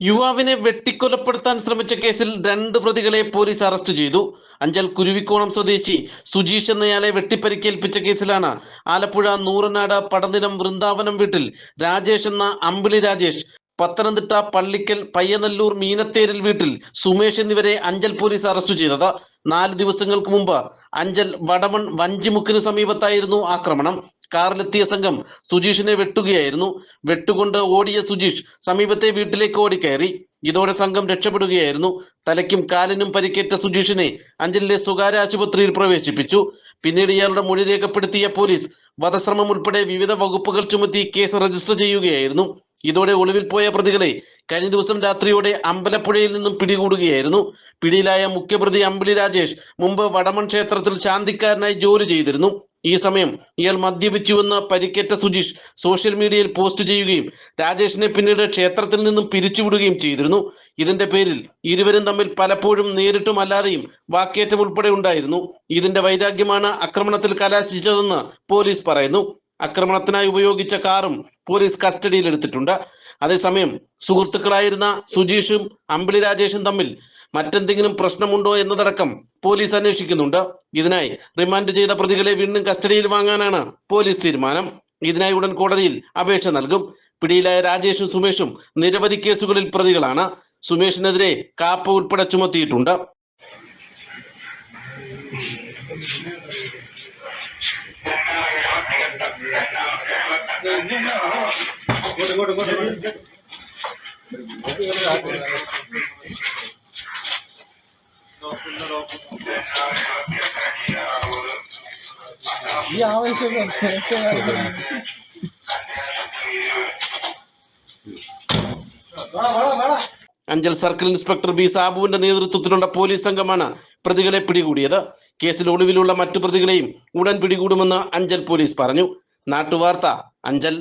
യുവാവിനെ വെട്ടിക്കൊലപ്പെടുത്താൻ ശ്രമിച്ച കേസിൽ രണ്ട് പ്രതികളെ പോലീസ് അറസ്റ്റ് ചെയ്തു. അഞ്ചൽ കുരുവിക്കോണം സ്വദേശി സുജീഷ് എന്നയാളെ വെട്ടിപ്പരിക്കേൽപ്പിച്ച കേസിലാണ്. ആലപ്പുഴ നൂറനാട് പടനിലം വൃന്ദാവനം വീട്ടിൽ രാജേഷ് എന്ന അമ്പിളി രാജേഷ് പത്തനംതിട്ട പള്ളിക്കൽ പയ്യനല്ലൂർ മീനത്തേരിൽ വീട്ടിൽ സുമേഷ് എന്നിവരെ അഞ്ചൽ പോലീസ് അറസ്റ്റ് ചെയ്തത്. നാല് ദിവസങ്ങൾക്ക് മുമ്പ് അഞ്ചൽ വടമൺ വഞ്ചിമുക്കിന് സമീപത്തായിരുന്നു ആക്രമണം. കാറിലെത്തിയ സംഘം സുജീഷിനെ വെട്ടുകയായിരുന്നു. വെട്ടുകൊണ്ട് ഓടിയ സുജീഷ് സമീപത്തെ വീട്ടിലേക്ക് ഓടിക്കയറി. ഇതോടെ സംഘം രക്ഷപ്പെടുകയായിരുന്നു. തലയ്ക്കും കാലിനും പരിക്കേറ്റ സുജീഷിനെ അഞ്ചലിലെ സ്വകാര്യ ആശുപത്രിയിൽ പ്രവേശിപ്പിച്ചു. പിന്നീട് ഇയാളുടെ മൊഴി രേഖപ്പെടുത്തിയ പോലീസ് വധശ്രമം ഉൾപ്പെടെ വിവിധ വകുപ്പുകൾ ചുമത്തി കേസ് രജിസ്റ്റർ ചെയ്യുകയായിരുന്നു. ഇതോടെ ഒളിവിൽ പോയ പ്രതികളെ കഴിഞ്ഞ ദിവസം രാത്രിയോടെ അമ്പലപ്പുഴയിൽ നിന്നും പിടികൂടുകയായിരുന്നു. പിടിയിലായ മുഖ്യപ്രതി അമ്പിളി രാജേഷ് മുമ്പ് വടമൺ ക്ഷേത്രത്തിൽ ശാന്തിക്കാരനായി ജോലി ചെയ്തിരുന്നു. ഈ സമയം ഇയാൾ മദ്യപിച്ചുവെന്ന് പരിക്കേറ്റ സുജീഷ് സോഷ്യൽ മീഡിയയിൽ പോസ്റ്റ് ചെയ്യുകയും രാജേഷിനെ പിന്നീട് ക്ഷേത്രത്തിൽ നിന്നും പിരിച്ചുവിടുകയും ചെയ്തിരുന്നു. ഇതിന്റെ പേരിൽ ഇരുവരും തമ്മിൽ പലപ്പോഴും നേരിട്ടും അല്ലാതെയും വാക്കേറ്റം ഉൾപ്പെടെ ഉണ്ടായിരുന്നു. ഇതിന്റെ വൈരാഗ്യമാണ് ആക്രമണത്തിൽ കലാശിച്ചതെന്ന് പോലീസ് പറയുന്നു. ആക്രമണത്തിനായി ഉപയോഗിച്ച കാറും പോലീസ് കസ്റ്റഡിയിലെടുത്തിട്ടുണ്ട് അതേസമയം സുഹൃത്തുക്കളായിരുന്ന സുജീഷും അമ്പിളി രാജേഷും തമ്മിൽ മറ്റെന്തെങ്കിലും പ്രശ്നമുണ്ടോ എന്നതടക്കം പോലീസ് അന്വേഷിക്കുന്നുണ്ട്. ഇതിനായി റിമാൻഡ് ചെയ്ത പ്രതികളെ വീണ്ടും കസ്റ്റഡിയിൽ വാങ്ങാനാണ് പോലീസ് തീരുമാനം. ഇതിനായി ഉടൻ കോടതിയിൽ അപേക്ഷ നൽകും. പിടിയിലായ രാജേഷും സുമേഷും നിരവധി കേസുകളിൽ പ്രതികളാണ്. സുമേഷിനെതിരെ കാപ്പ ഉൾപ്പെടെ ചുമത്തിയിട്ടുണ്ട്. ഈ ആവേശം അഞ്ചൽ സർക്കിൾ ഇൻസ്പെക്ടർ ബി സാബുവിന്റെ നേതൃത്വത്തിലുള്ള പോലീസ് സംഘമാണ് പ്രതികളെ പിടികൂടിയത്. കേസിൽ ഒളിവിലുള്ള മറ്റു പ്രതികളെയും ഉടൻ പിടികൂടുമെന്ന് അഞ്ചൽ പോലീസ് പറഞ്ഞു. നാട്ടുവാർത്ത അഞ്ചൽ.